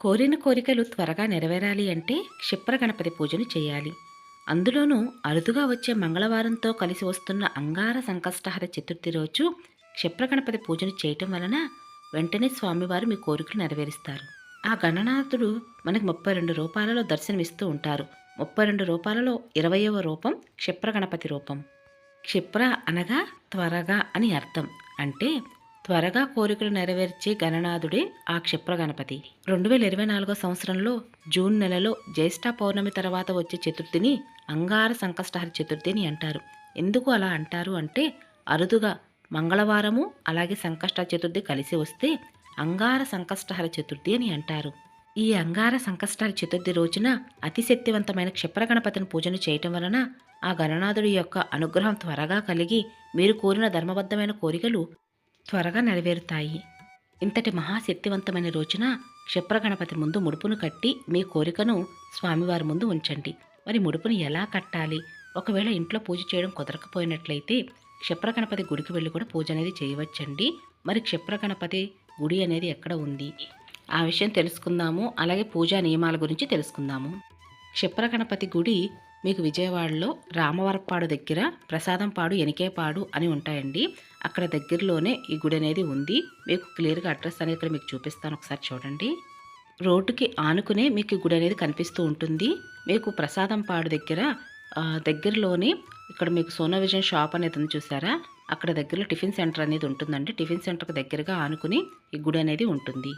కోరిన కోరికలు త్వరగా నెరవేరాలి అంటే క్షిప్ర గణపతి పూజను చేయాలి. అందులోనూ అరుదుగా వచ్చే మంగళవారంతో కలిసి వస్తున్న అంగార సంకష్టహర చతుర్థి రోజు క్షిప్ర గణపతి పూజను చేయటం వలన వెంటనే స్వామివారు మీ కోరికలు నెరవేరుస్తారు. ఆ గణనాథుడు మనకు ముప్పై రెండు రూపాలలో దర్శనమిస్తూ ఉంటారు. ముప్పై రెండు రూపాలలో ఇరవయవ రూపం క్షిప్ర గణపతి రూపం. క్షిప్ర అనగా త్వరగా అని అర్థం. అంటే త్వరగా కోరికలు నెరవేర్చే గణనాథుడే ఆ క్షిప్ర గణపతి. రెండు వేల ఇరవై నాలుగో సంవత్సరంలో జూన్ నెలలో జ్యేష్ఠ పౌర్ణమి తర్వాత వచ్చే చతుర్థిని అంగార సంకష్టహరి చతుర్థి అని అంటారు. ఎందుకు అలా అంటారు అంటే అరుదుగా మంగళవారము అలాగే సంకష్ట చతుర్థి కలిసి వస్తే అంగార సంకష్టహర చతుర్థి అని అంటారు. ఈ అంగార సంకష్టహర చతుర్థి రోజున అతి శక్తివంతమైన క్షిప్ర గణపతిని పూజను చేయటం వలన ఆ గణనాథుడి యొక్క అనుగ్రహం త్వరగా కలిగి మీరు కోరిన ధర్మబద్ధమైన కోరికలు త్వరగా నెరవేరుతాయి. ఇంతటి మహాశక్తివంతమైన రోజున క్షిప్రగణపతి ముందు ముడుపును కట్టి మీ కోరికను స్వామివారి ముందు ఉంచండి. మరి ముడుపును ఎలా కట్టాలి? ఒకవేళ ఇంట్లో పూజ చేయడం కుదరకపోయినట్లయితే క్షిప్రగణపతి గుడికి వెళ్ళి కూడా పూజ అనేది చేయవచ్చండి. మరి క్షిప్రగణపతి గుడి అనేది ఎక్కడ ఉంది? ఆ విషయం తెలుసుకుందాము. అలాగే పూజా నియమాల గురించి తెలుసుకుందాము. క్షిప్రగణపతి గుడి మీకు విజయవాడలో రామవరపాడు దగ్గర ప్రసాదంపాడు ఎనికేపాడు అని ఉంటాయండి. అక్కడ దగ్గరలోనే ఈ గుడి అనేది ఉంది. మీకు క్లియర్గా అడ్రస్ అనేది ఇక్కడ మీకు చూపిస్తాను. ఒకసారి చూడండి. రోడ్డుకి ఆనుకునే మీకు ఈ గుడి అనేది కనిపిస్తూ ఉంటుంది. మీకు ప్రసాదంపాడు దగ్గర దగ్గరలోనే ఇక్కడ మీకు సోనా విజయన్ షాప్ అనేది ఉంది చూసారా? అక్కడ దగ్గరలో టిఫిన్ సెంటర్ అనేది ఉంటుందండి. టిఫిన్ సెంటర్కి దగ్గరగా ఆనుకుని ఈ గుడి అనేది ఉంటుంది.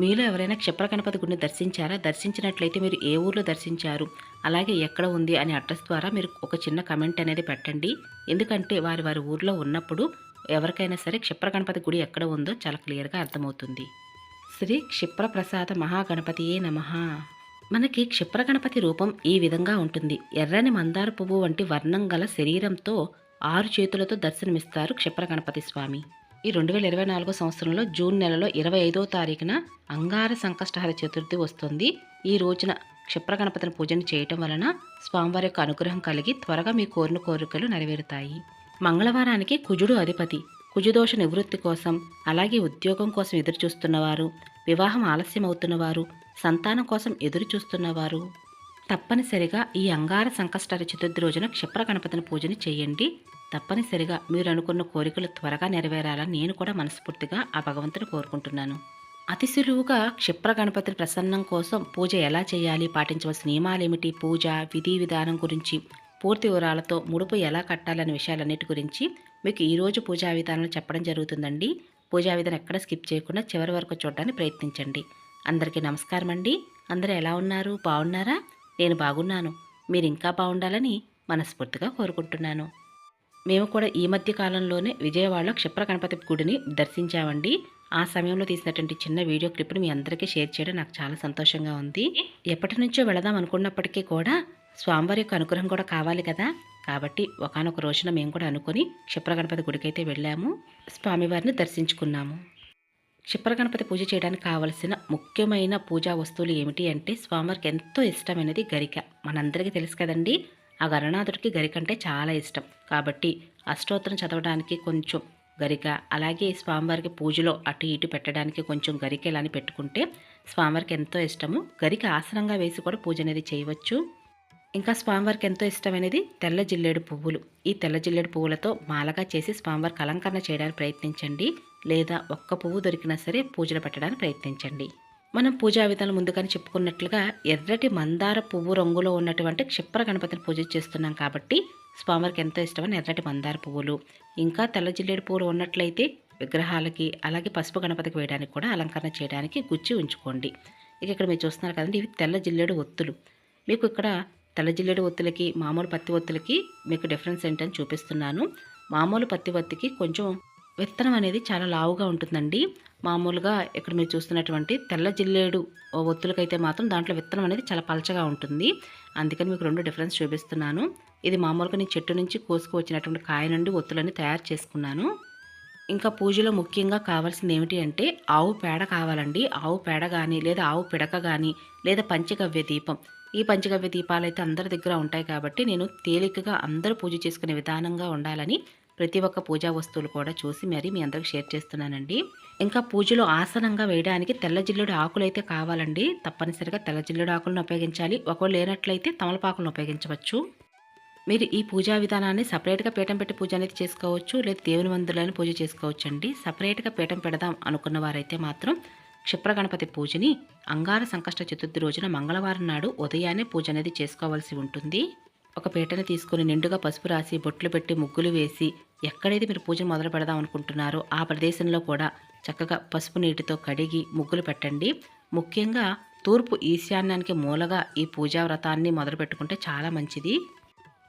మీలో ఎవరైనా క్షిప్ర గణపతి గుడిని దర్శించారా? దర్శించినట్లయితే మీరు ఏ ఊర్లో దర్శించారు? అలాగే ఎక్కడ ఉంది అనే అడ్రస్ ద్వారా మీరు ఒక చిన్న కమెంట్ అనేది పెట్టండి. ఎందుకంటే వారి వారి ఊర్లో ఉన్నప్పుడు ఎవరికైనా సరే క్షిప్ర గణపతి గుడి ఎక్కడ ఉందో చాలా క్లియర్గా అర్థమవుతుంది. శ్రీ క్షిప్ర ప్రసాద మహాగణపతియే నమ. మనకి క్షిప్ర గణపతి రూపం ఈ విధంగా ఉంటుంది. ఎర్రని మందార పువ్వు వంటి వర్ణం గల శరీరంతో ఆరు చేతులతో దర్శనమిస్తారు క్షిప్ర గణపతి స్వామి. ఈ రెండు వేల ఇరవై నాలుగో సంవత్సరంలో జూన్ నెలలో ఇరవై ఐదో తారీఖున అంగార సంకష్టహర చతుర్థి వస్తుంది. ఈ రోజున క్షిప్ర గణపతిని పూజను చేయటం వలన స్వామివారి యొక్క అనుగ్రహం కలిగి త్వరగా మీ కోరిన కోరికలు నెరవేరుతాయి. మంగళవారానికి కుజుడు అధిపతి. కుజుదోష నివృత్తి కోసం అలాగే ఉద్యోగం కోసం ఎదురు చూస్తున్నవారు వివాహం ఆలస్యం అవుతున్నవారు సంతానం కోసం ఎదురు చూస్తున్నవారు తప్పనిసరిగా ఈ అంగార సంకష్టర చతుర్థి రోజున క్షిప్ర గణపతిని పూజని చేయండి. తప్పనిసరిగా మీరు అనుకున్న కోరికలు త్వరగా నెరవేరాలని నేను కూడా మనస్ఫూర్తిగా ఆ భగవంతుని కోరుకుంటున్నాను. అతి సులువుగా క్షిప్ర గణపతిని ప్రసన్నం కోసం పూజ ఎలా చేయాలి? పాటించవలసిన నియమాలేమిటి? పూజ విధి విధానం గురించి పూర్తి వివరాలతో ముడుపు ఎలా కట్టాలనే విషయాలన్నిటి గురించి మీకు ఈరోజు పూజా విధానాలు చెప్పడం జరుగుతుందండి. పూజా విధానం ఎక్కడ స్కిప్ చేయకుండా చివరి వరకు చూడడానికి ప్రయత్నించండి. అందరికీ నమస్కారం అండి అందరూ ఎలా ఉన్నారు? బాగున్నారా? నేను బాగున్నాను. మీరు ఇంకా బాగుండాలని మనస్ఫూర్తిగా కోరుకుంటున్నాను. మేము కూడా ఈ మధ్య కాలంలోనే విజయవాడలో క్షిప్ర గణపతి గుడిని దర్శించామండి. ఆ సమయంలో తీసినటువంటి చిన్న వీడియో క్లిప్ని మీ అందరికీ షేర్ చేయడం నాకు చాలా సంతోషంగా ఉంది. ఎప్పటి నుంచో వెళదాం అనుకున్నప్పటికీ కూడా స్వామివారి యొక్క అనుగ్రహం కూడా కావాలి కదా. కాబట్టి ఒకనొక రోజున మేము కూడా అనుకొని క్షిప్ర గణపతి గుడికైతే వెళ్ళాము. స్వామివారిని దర్శించుకున్నాము. క్షిప్ర గణపతి పూజ చేయడానికి కావలసిన ముఖ్యమైన పూజా వస్తువులు ఏమిటి అంటే స్వామివారికి ఎంతో ఇష్టమైనది గరిక. మనందరికీ తెలుసు కదండి ఆ గణనాథుడికి గరిక అంటే చాలా ఇష్టం. కాబట్టి అష్టోత్తరం చదవడానికి కొంచెం గరిక అలాగే స్వామివారికి పూజలో అటు ఇటు పెట్టడానికి కొంచెం గరిక ఇలాని పెట్టుకుంటే స్వామివారికి ఎంతో ఇష్టము. గరిక ఆసనంగా వేసి కూడా పూజ అనేది చేయవచ్చు. ఇంకా స్వామివారికి ఎంతో ఇష్టమైనది తెల్ల జిల్లేడు పువ్వులు. ఈ తెల్ల జిల్లేడు పువ్వులతో మాలగా చేసి స్వామివారికి అలంకరణ చేయడానికి ప్రయత్నించండి. లేదా ఒక్క పువ్వు దొరికినా సరే పూజలు పెట్టడానికి ప్రయత్నించండి. మనం పూజా విధానం ముందుగానే చెప్పుకున్నట్లుగా ఎర్రటి మందార పువ్వు రంగులో ఉన్నటువంటి క్షిప్ర గణపతిని పూజ చేస్తున్నాం కాబట్టి స్వామివారికి ఎంతో ఇష్టమైన ఎర్రటి మందార పువ్వులు. ఇంకా తెల్ల జిల్లేడు పువ్వులు ఉన్నట్లయితే విగ్రహాలకి అలాగే పసుపు గణపతికి వేయడానికి కూడా అలంకరణ చేయడానికి గుచ్చి ఉంచుకోండి. ఇక ఇక్కడ మీరు చూస్తున్నారు కదండి ఇవి తెల్ల జిల్లేడు ఒత్తులు. మీకు ఇక్కడ తెల్ల జిల్లేడు ఒత్తులకి మామూలు పత్తి ఒత్తులకి మీకు డిఫరెన్స్ ఏంటని చూపిస్తున్నాను. మామూలు పత్తి ఒత్తికి కొంచెం విత్తనం అనేది చాలా లావుగా ఉంటుందండి. మామూలుగా ఇక్కడ మీరు చూస్తున్నటువంటి తెల్ల జిల్లేడు ఒత్తులకైతే మాత్రం దాంట్లో విత్తనం అనేది చాలా పలచగా ఉంటుంది. అందుకని మీకు రెండు డిఫరెన్స్ చూపిస్తున్నాను. ఇది మామూలుగా నేను చెట్టు నుంచి కోసుకు వచ్చినటువంటి కాయ నుండి ఒత్తులని తయారు చేసుకున్నాను. ఇంకా పూజలో ముఖ్యంగా కావాల్సింది ఏమిటి అంటే ఆవు పేడ కావాలండి. ఆవు పేడ కానీ లేదా ఆవు పిడక కానీ లేదా పంచగవ్య దీపం. ఈ పంచగవ్య దీపాలు అయితే అందరి దగ్గర ఉంటాయి కాబట్టి నేను తేలికగా అందరూ పూజ చేసుకునే విధానంగా ఉండాలని ప్రతి ఒక్క పూజా వస్తువులు కూడా చూసి మరి మీ అందరికి షేర్ చేస్తున్నానండి. ఇంకా పూజలో ఆసనంగా వేయడానికి తెల్ల జిల్లుడు ఆకులు అయితే కావాలండి. తప్పనిసరిగా తెల్ల జిల్లుడు ఆకులను ఉపయోగించాలి. ఒకవేళ లేనట్లయితే తమలపాకులను ఉపయోగించవచ్చు. మీరు ఈ పూజా విధానాన్ని సపరేట్గా పీఠం పెట్టి పూజ అనేది చేసుకోవచ్చు. లేదా దేవుని మందులను పూజ చేసుకోవచ్చు అండి సపరేట్గా పీఠం పెడదాం అనుకున్న వారైతే మాత్రం క్షిప్ర గణపతి పూజని అంగార సంకష్ట చతుర్థి రోజున మంగళవారం నాడు ఉదయాన్నే పూజ అనేది చేసుకోవాల్సి ఉంటుంది. ఒక పీటను తీసుకుని నిండుగా పసుపు రాసి బొట్లు పెట్టి ముగ్గులు వేసి ఎక్కడైతే మీరు పూజను మొదలు పెడదాం అనుకుంటున్నారో ఆ ప్రదేశంలో కూడా చక్కగా పసుపు నీటితో కడిగి ముగ్గులు పెట్టండి. ముఖ్యంగా తూర్పు ఈశాన్యానికి మూలగా ఈ పూజా వ్రతాన్ని మొదలు పెట్టుకుంటే చాలా మంచిది.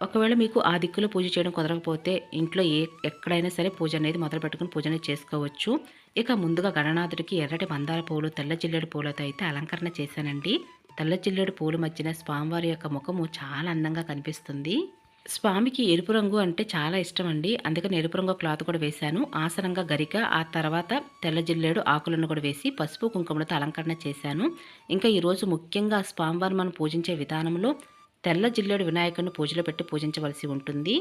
ఒకవేళ మీకు ఆ దిక్కులో పూజ చేయడం కుదరకపోతే ఇంట్లో ఏ ఎక్కడైనా సరే పూజ అనేది మొదలు పెట్టుకుని పూజ అనేది చేసుకోవచ్చు. ఇక ముందుగా గణనాథుడికి ఎర్రటి మందార పూలు తెల్ల జిల్లేడు పూలతో అయితే అలంకరణ చేశానండి. తెల్ల జిల్లేడు పూల మధ్యన స్వామివారి యొక్క ముఖము చాలా అందంగా కనిపిస్తుంది. స్వామికి ఎరుపు రంగు అంటే చాలా ఇష్టం అండి అందుకని ఎరుపు రంగు క్లాత్ కూడా వేశాను. ఆసనంగా గరిక ఆ తర్వాత తెల్ల జిల్లేడు ఆకులను కూడా వేసి పసుపు కుంకుమలతో అలంకరణ చేశాను. ఇంకా ఈరోజు ముఖ్యంగా స్వామివారిని మనం పూజించే విధానంలో తెల్ల జిల్లేడు వినాయకుడిని పూజలో పెట్టి పూజించవలసి ఉంటుంది.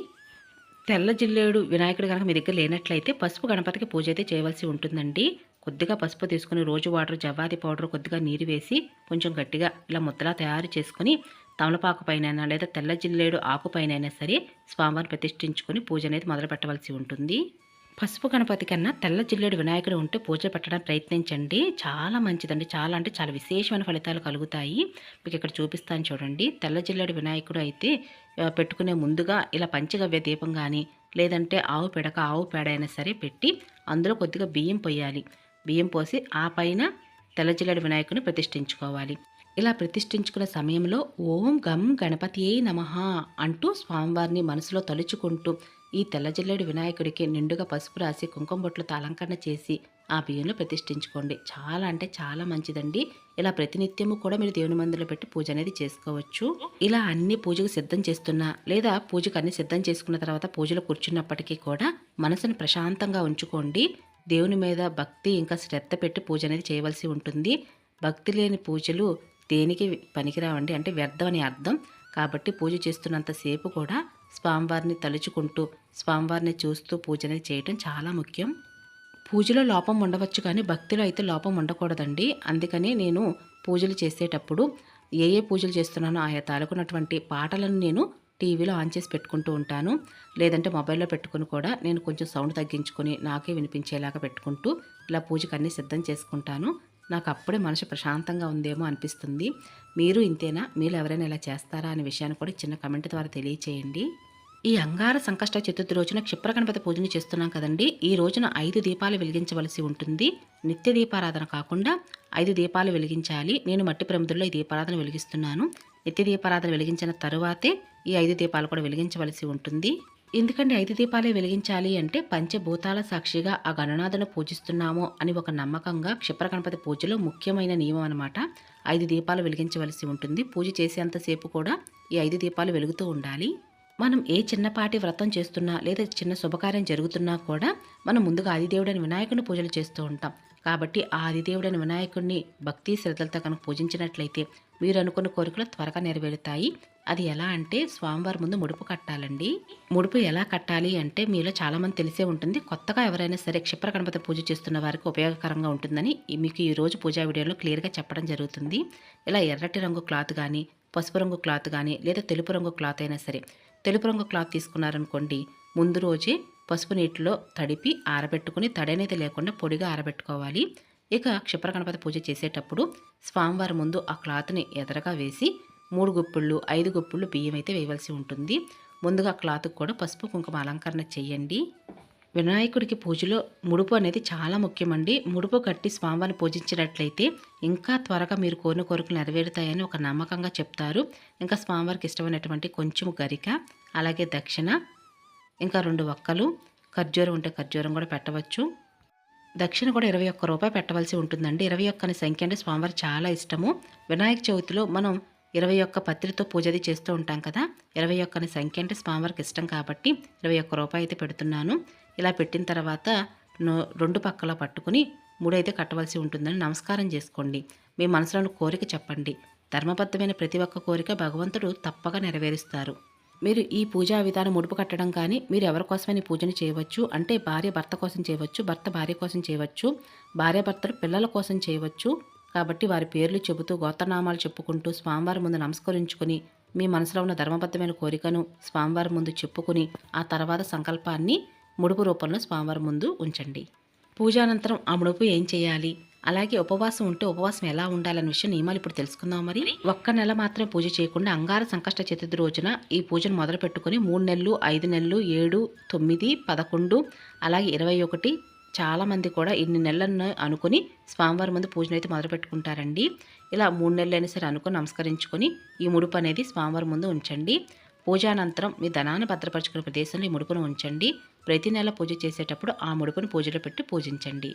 తెల్ల జిల్లేడు వినాయకుడు కనుక మీ దగ్గర లేనట్లయితే పసుపు గణపతికి పూజ అయితే చేయవలసి ఉంటుందండి. కొద్దిగా పసుపు తీసుకుని రోజు వాటర్ జవ్వాది పౌడర్ కొద్దిగా నీరు వేసి కొంచెం గట్టిగా ఇలా ముద్దలా తయారు చేసుకుని తమలపాకు పైన లేదా తెల్ల జిల్లేడు ఆకుపైనైనా సరే స్వామివారిని ప్రతిష్ఠించుకొని పూజ అనేది మొదలు పెట్టవలసి ఉంటుంది. పసుపు గణపతి కన్నా తెల్ల జిల్లేడు వినాయకుడు ఉంటే పూజ పెట్టడానికి ప్రయత్నించండి. చాలా మంచిదండి. చాలా అంటే చాలా విశేషమైన ఫలితాలు కలుగుతాయి. మీకు ఇక్కడ చూపిస్తాను చూడండి. తెల్ల జిల్లేడు వినాయకుడు అయితే పెట్టుకునే ముందుగా ఇలా పంచగవ్య దీపం కానీ లేదంటే ఆవు పిడక ఆవు పేడ అయినా సరే పెట్టి అందులో కొద్దిగా బియ్యం పోయాలి. బియ్యం పోసి ఆ పైన తెల్ల జిల్లేడు వినాయకుడిని ప్రతిష్ఠించుకోవాలి. ఇలా ప్రతిష్ఠించుకున్న సమయంలో ఓం గం గణపతియే నమః అంటూ స్వామివారిని మనసులో తలుచుకుంటూ ఈ తెల్లజిల్లెడు వినాయకుడికి నిండుగా పసుపు రాసి కుంకుమ బొట్లతో అలంకరణ చేసి ఆ బియ్యంలో ప్రతిష్ఠించుకోండి. చాలా అంటే చాలా మంచిదండి. ఇలా ప్రతినిత్యము కూడా మీరు దేవుని మందులో పెట్టి పూజ అనేది చేసుకోవచ్చు. ఇలా అన్ని పూజకు సిద్ధం చేస్తున్నా లేదా పూజకు అన్ని సిద్ధం చేసుకున్న తర్వాత పూజలో కూర్చున్నప్పటికీ కూడా మనసును ప్రశాంతంగా ఉంచుకోండి. దేవుని మీద భక్తి ఇంకా శ్రద్ధ పెట్టి పూజ అనేది చేయవలసి ఉంటుంది. భక్తి లేని పూజలు దేనికి పనికిరావండి? అంటే వ్యర్థం అని అర్థం. కాబట్టి పూజ చేస్తున్నంతసేపు కూడా స్వామివారిని తలుచుకుంటూ స్వామివారిని చూస్తూ పూజ అనేది చేయటం చాలా ముఖ్యం. పూజలో లోపం ఉండవచ్చు కానీ భక్తిలో అయితే లోపం ఉండకూడదండి. అందుకని నేను పూజలు చేసేటప్పుడు ఏ ఏ పూజలు చేస్తున్నానో ఆయా తాలూకున్నటువంటి పాటలను నేను టీవీలో ఆన్ చేసి పెట్టుకుంటూ ఉంటాను. లేదంటే మొబైల్లో పెట్టుకుని కూడా నేను కొంచెం సౌండ్ తగ్గించుకొని నాకే వినిపించేలాగా పెట్టుకుంటూ ఇలా పూజకు అన్నీ సిద్ధం చేసుకుంటాను. నాకు అప్పుడే మనసు ప్రశాంతంగా ఉందేమో అనిపిస్తుంది. మీరు ఇంతేనా? మీరు ఎవరైనా ఇలా చేస్తారా అనే విషయాన్ని కూడా చిన్న కమెంట్ ద్వారా తెలియచేయండి. ఈ అంగార సంకష్ట చతుర్థి రోజున క్షిప్ర గణపతి పూజను చేస్తున్నాం కదండి. ఈ రోజున ఐదు దీపాలు వెలిగించవలసి ఉంటుంది. నిత్య దీపారాధన కాకుండా ఐదు దీపాలు వెలిగించాలి. నేను మట్టి ప్రమిదుల్లో ఈ దీపారాధన వెలిగిస్తున్నాను. నిత్య దీపారాధన వెలిగించిన తరువాతే ఈ ఐదు దీపాలు కూడా వెలిగించవలసి ఉంటుంది. ఎందుకంటే ఐదు దీపాలే వెలిగించాలి అంటే పంచభూతాల సాక్షిగా ఆ గణనాథను పూజిస్తున్నాము అని ఒక నమ్మకంగా క్షిప్ర గణపతి పూజలో ముఖ్యమైన నియమం అనమాట ఐదు దీపాలు వెలిగించవలసి ఉంటుంది. పూజ చేసేంతసేపు కూడా ఈ ఐదు దీపాలు వెలుగుతూ ఉండాలి. మనం ఏ చిన్నపాటి వ్రతం చేస్తున్నా లేదా చిన్న శుభకార్యం జరుగుతున్నా కూడా మనం ముందుగా ఆదిదేవుడైన వినాయకుడిని పూజలు చేస్తూ ఉంటాం. కాబట్టి ఆ ఆదిదేవుడైన వినాయకుడిని భక్తి శ్రద్ధలతో కనుక పూజించినట్లయితే మీరు అనుకున్న కోరికలు త్వరగా నెరవేరుతాయి. అది ఎలా అంటే స్వామివారి ముందు ముడుపు కట్టాలండి. ముడుపు ఎలా కట్టాలి అంటే మీలో చాలామంది తెలిసే ఉంటుంది. కొత్తగా ఎవరైనా సరే క్షిప్ర గణపతి పూజ చేస్తున్న వారికి ఉపయోగకరంగా ఉంటుందని మీకు ఈ రోజు పూజా వీడియోలో క్లియర్గా చెప్పడం జరుగుతుంది. ఇలా ఎర్రటి రంగు క్లాత్ కానీ పసుపు రంగు క్లాత్ కానీ లేదా తెలుపు రంగు క్లాత్ అయినా సరే తెలుపు రంగు క్లాత్ తీసుకున్నారనుకోండి ముందు రోజే పసుపు నీటిలో తడిపి ఆరబెట్టుకుని తడి అనేది లేకుండా పొడిగా ఆరబెట్టుకోవాలి. ఇక క్షిప్ర గణపతి పూజ చేసేటప్పుడు స్వామివారి ముందు ఆ క్లాత్ని ఎదరగా వేసి మూడు గుప్పిళ్ళు ఐదు గుప్పిళ్ళు బియ్యం అయితే వేయవలసి ఉంటుంది. ముందుగా క్లాత్కి కూడా పసుపు కుంకుమ అలంకరణ చేయండి. వినాయకుడికి పూజలో ముడుపు అనేది చాలా ముఖ్యమండి. ముడుపు కట్టి స్వామివారిని పూజించినట్లయితే ఇంకా త్వరగా మీరు కోరిన కోరికలు నెరవేరుతాయని ఒక నమ్మకంగా చెప్తారు. ఇంకా స్వామివారికి ఇష్టమైనటువంటి కొంచెం గరిక అలాగే దక్షిణ ఇంకా రెండు ఒక్కలు ఖర్జూరం ఉంటే ఖర్జూరం కూడా పెట్టవచ్చు. దక్షిణ కూడా ఇరవై ఒక్క రూపాయి పెట్టవలసి ఉంటుందండి. ఇరవై ఒక్కని సంఖ్య అంటే స్వామివారి చాలా ఇష్టము. వినాయక చవితిలో మనం ఇరవై ఒక్క పత్రితో పూజది చేస్తూ ఉంటాం కదా. ఇరవై ఒక్కని సంఖ్య అంటే స్వామివారికి ఇష్టం కాబట్టి ఇరవై ఒక్క రూపాయి అయితే పెడుతున్నాను. ఇలా పెట్టిన తర్వాత నో- రెండు పక్కల పట్టుకుని మూడైతే కట్టవలసి ఉంటుందని నమస్కారం చేసుకోండి. మీ మనసులోని కోరిక చెప్పండి. ధర్మబద్ధమైన ప్రతి ఒక్క కోరిక భగవంతుడు తప్పక నెరవేరుస్తారు. మీరు ఈ పూజా విధానం ముడుపు కట్టడం కానీ మీరు ఎవరి కోసమైనా పూజను చేయవచ్చు. అంటే భార్య భర్త కోసం చేయవచ్చు భర్త భార్య కోసం చేయవచ్చు భార్య భర్తలు పిల్లల కోసం చేయవచ్చు. కాబట్టి వారి పేర్లు చెబుతూ గోత్రనామాలు చెప్పుకుంటూ స్వామివారి ముందు నమస్కరించుకుని మీ మనసులో ఉన్న ధర్మబద్ధమైన కోరికను స్వామివారి ముందు చెప్పుకుని ఆ తర్వాత సంకల్పాన్ని ముడుపు రూపంలో స్వామివారి ముందు ఉంచండి. పూజానంతరం ఆ ముడుపు ఏం చేయాలి? అలాగే ఉపవాసం ఉంటే ఉపవాసం ఎలా ఉండాలనే విషయం నియమాలు ఇప్పుడు తెలుసుకుందాం మరి. ఒక్క నెల మాత్రమే పూజ చేయకుండా అంగార సంకష్ట చతుర్థి రోజున ఈ పూజను మొదలు పెట్టుకుని మూడు నెలలు ఐదు నెలలు ఏడు తొమ్మిది పదకొండు అలాగే ఇరవై ఒకటి చాలామంది కూడా ఇన్ని నెలలను అనుకుని స్వామివారి ముందు పూజను అయితే మొదలు పెట్టుకుంటారండి. ఇలా మూడు నెలలు అయినా సరే అనుకుని నమస్కరించుకొని ఈ ముడుపు అనేది స్వామివారి ముందు ఉంచండి. పూజానంతరం మీ ధనాన్ని భద్రపరచుకునే ప్రదేశంలో ఈ ముడుపును ఉంచండి. ప్రతి నెల పూజ చేసేటప్పుడు ఆ ముడుపును పూజలో పెట్టి పూజించండి.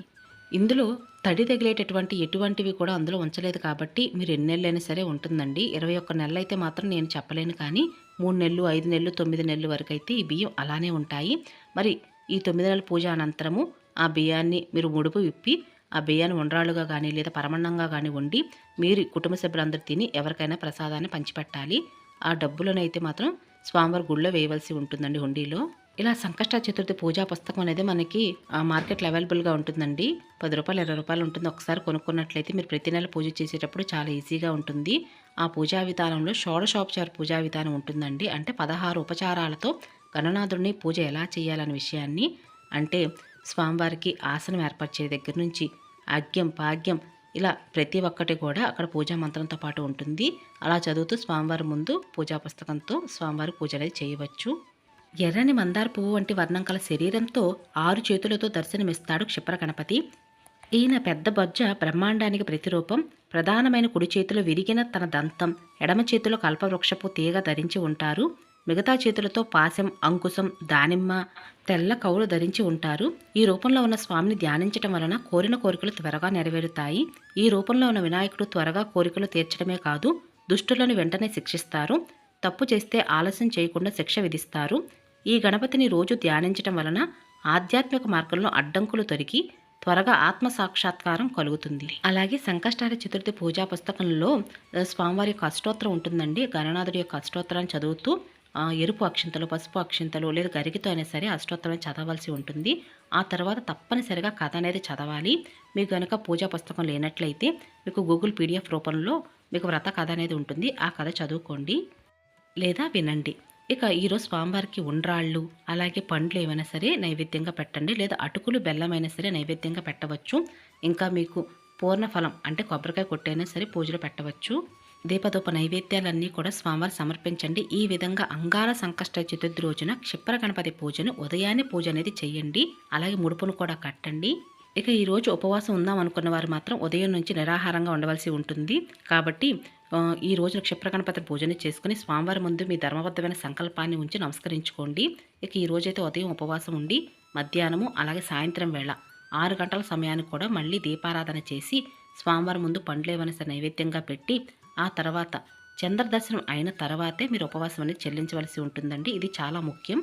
ఇందులో తడి తగిలేటటువంటి ఎటువంటివి కూడా అందులో ఉంచలేదు కాబట్టి మీరు ఎన్ని నెలలైనా సరే ఉంటుందండి. ఇరవై ఒక్క నెలలు అయితే మాత్రం నేను చెప్పలేను కానీ మూడు నెలలు ఐదు నెలలు తొమ్మిది నెలలు వరకు అయితే ఈ బియ్యం అలానే ఉంటాయి. మరి ఈ తొమ్మిది నెలల పూజ అనంతరము ఆ బియ్యాన్ని మీరు ముడుపు విప్పి ఆ బియ్యాన్ని ఉండ్రాళ్ళుగా కానీ లేదా పరమన్నంగా కానీ వండి మీరు కుటుంబ సభ్యులందరూ తిని ఎవరికైనా ప్రసాదాన్ని పంచిపెట్టాలి. ఆ డబ్బులను అయితే మాత్రం స్వామివారి గుళ్ళో వేయవలసి ఉంటుందండి హుండీలో. ఇలా సంకష్ట చతుర్థి పూజా పుస్తకం అనేది మనకి ఆ మార్కెట్లో అవైలబుల్గా ఉంటుందండి. పది రూపాయలు ఇరవై రూపాయలు ఉంటుంది. ఒకసారి కొనుక్కున్నట్లయితే మీరు ప్రతి నెల పూజ చేసేటప్పుడు చాలా ఈజీగా ఉంటుంది. ఆ పూజా విధానంలో షోడశోపచార పూజా విధానం ఉంటుందండి. అంటే పదహారు ఉపచారాలతో గణనాథుడిని పూజ ఎలా చేయాలనే విషయాన్ని. అంటే స్వామివారికి ఆసనం ఏర్పరిచే దగ్గర నుంచి అగ్యం పాగ్యం ఇలా ప్రతి ఒక్కటి కూడా అక్కడ పూజా మంత్రంతో పాటు ఉంటుంది. అలా చదువుతూ స్వామివారి ముందు పూజా పుస్తకంతో స్వామివారి పూజ అనేది చేయవచ్చు. ఎర్రని మందార పువ్వు వంటి వర్ణం కల శరీరంతో ఆరు చేతులతో దర్శనమిస్తాడు క్షిప్ర గణపతి. ఈయన పెద్ద బొజ్జ బ్రహ్మాండానికి ప్రతిరూపం ప్రధానమైన కుడి చేతిలో విరిగిన తన దంతం ఎడమ చేతిలో కల్పవృక్షపు తీగ ధరించి ఉంటారు. మిగతా చేతులతో పాశం అంకుశం దానిమ్మ తెల్ల కౌలు ధరించి ఉంటారు. ఈ రూపంలో ఉన్న స్వామిని ధ్యానించటం వలన కోరిన కోరికలు త్వరగా నెరవేరుతాయి. ఈ రూపంలో ఉన్న వినాయకుడు త్వరగా కోరికలు తీర్చడమే కాదు దుష్టులను వెంటనే శిక్షిస్తారు. తప్పు చేస్తే ఆలస్యం చేయకుండా శిక్ష విధిస్తారు. ఈ గణపతిని రోజు ధ్యానించటం వలన ఆధ్యాత్మిక మార్గంలో అడ్డంకులు తొలగి త్వరగా ఆత్మ సాక్షాత్కారం కలుగుతుంది. అలాగే సంకష్టాల చతుర్థి పూజా పుస్తకంలో స్వామివారి యొక్క అష్టోత్తరం ఉంటుందండి. గణనాథుడి యొక్క అష్టోత్తరాన్ని చదువుతూ ఎరుపు అక్షింతలు పసుపు అక్షింతలు లేదా గరికితో అయినా సరే అష్టోత్తరం చదవాల్సి ఉంటుంది. ఆ తర్వాత తప్పనిసరిగా కథ అనేది చదవాలి. మీకు కనుక పూజా పుస్తకం లేనట్లయితే మీకు గూగుల్ పీడిఎఫ్ రూపంలో మీకు వ్రత కథ అనేది ఉంటుంది. ఆ కథ చదువుకోండి లేదా వినండి. ఇక ఈరోజు స్వామివారికి ఉండ్రాళ్ళు అలాగే పండ్లు ఏమైనా సరే నైవేద్యంగా పెట్టండి. లేదా అటుకులు బెల్లమైనా సరే నైవేద్యంగా పెట్టవచ్చు. ఇంకా మీకు పూర్ణఫలం అంటే కొబ్బరికాయ కొట్టైనా సరే పూజలు పెట్టవచ్చు. దీపదూప నైవేద్యాలన్నీ కూడా స్వామివారి సమర్పించండి. ఈ విధంగా అంగార సంకష్ట చతుర్థి రోజున క్షిప్ర గణపతి పూజను ఉదయాన్నే పూజ అనేది చేయండి. అలాగే ముడుపును కూడా కట్టండి. ఇక ఈరోజు ఉపవాసం ఉందాం అనుకున్న వారు మాత్రం ఉదయం నుంచి నిరాహారంగా ఉండవలసి ఉంటుంది. కాబట్టి ఈ రోజు క్షిప్రగణపతి పూజన పూజని చేసుకుని స్వామివారి ముందు మీ ధర్మబద్ధమైన సంకల్పాన్ని ఉంచి నమస్కరించుకోండి. ఇక ఈ రోజైతే ఉదయం ఉపవాసం ఉండి మధ్యాహ్నము అలాగే సాయంత్రం వేళ ఆరు గంటల సమయానికి కూడా మళ్ళీ దీపారాధన చేసి స్వామివారి ముందు పండ్లు నైవేద్యంగా పెట్టి ఆ తర్వాత చంద్ర దర్శనం అయిన తర్వాతే మీరు ఉపవాసం అనేది చెల్లించవలసి ఉంటుందండి. ఇది చాలా ముఖ్యం.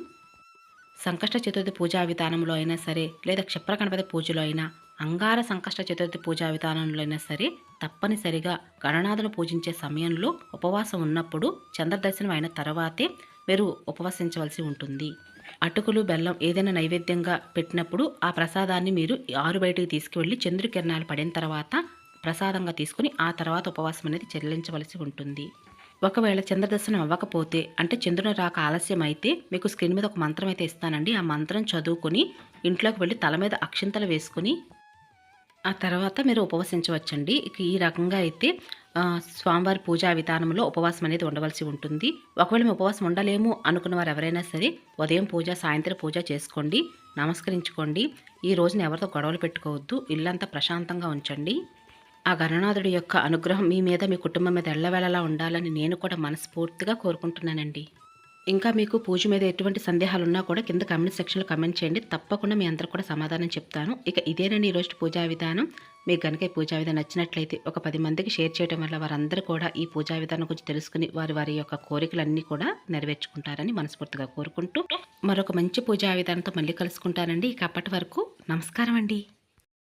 సంకష్ట చతుర్థి పూజా విధానంలో అయినా సరే లేదా క్షిప్ర గణపతి పూజలో అయినా అంగార సంకష్ట చతుర్థి పూజా విధానంలో అయినా సరే తప్పనిసరిగా గణనాథులు పూజించే సమయంలో ఉపవాసం ఉన్నప్పుడు చంద్రదర్శనం అయిన తర్వాతే మీరు ఉపవసించవలసి ఉంటుంది. అటుకులు బెల్లం ఏదైనా నైవేద్యంగా పెట్టినప్పుడు ఆ ప్రసాదాన్ని మీరు ఆరు బయటికి తీసుకువెళ్ళి చంద్రు కిరణాలు పడిన తర్వాత ప్రసాదంగా తీసుకుని ఆ తర్వాత ఉపవాసం అనేది చెల్లించవలసి ఉంటుంది. ఒకవేళ చంద్రదర్శనం అవ్వకపోతే అంటే చంద్రుని రాక ఆలస్యం అయితే మీకు స్క్రీన్ మీద ఒక మంత్రం అయితే ఇస్తానండి. ఆ మంత్రం చదువుకొని ఇంట్లోకి వెళ్ళి తల మీద అక్షింతలు వేసుకుని ఆ తర్వాత మీరు ఉపవసించవచ్చండి. ఇక ఈ రకంగా అయితే స్వామివారి పూజా విధానంలో ఉపవాసం అనేది ఉండవలసి ఉంటుంది. ఒకవేళ మేము ఉపవాసం ఉండలేము అనుకున్న వారు ఎవరైనా సరే ఉదయం పూజ సాయంత్రం పూజ చేసుకోండి నమస్కరించుకోండి. ఈ రోజున ఎవరితో గొడవలు పెట్టుకోవద్దు ఇల్లంతా ప్రశాంతంగా ఉంచండి. ఆ గణనాథుడి యొక్క అనుగ్రహం మీ మీద మీ కుటుంబం మీద ఎల్లవేళలా ఉండాలని నేను కూడా మనస్ఫూర్తిగా కోరుకుంటున్నానండి. ఇంకా మీకు పూజ మీద ఎటువంటి సందేహాలు ఉన్నా కూడా కింద కమెంట్ సెక్షన్లో కమెంట్ చేయండి. తప్పకుండా మీ అందరూ కూడా సమాధానం చెప్తాను. ఇక ఇదేనండి ఈరోజు పూజా విధానం. మీకు కనుక ఈ పూజా విధానం నచ్చినట్లయితే ఒక పది మందికి షేర్ చేయడం వల్ల వారందరూ కూడా ఈ పూజా విధానం గురించి తెలుసుకుని వారి వారి యొక్క కోరికలన్నీ కూడా నెరవేర్చుకుంటారని మనస్ఫూర్తిగా కోరుకుంటూ మరొక మంచి పూజా విధానంతో మళ్ళీ కలుసుకుంటానండి. ఇక అప్పటి వరకు నమస్కారం అండి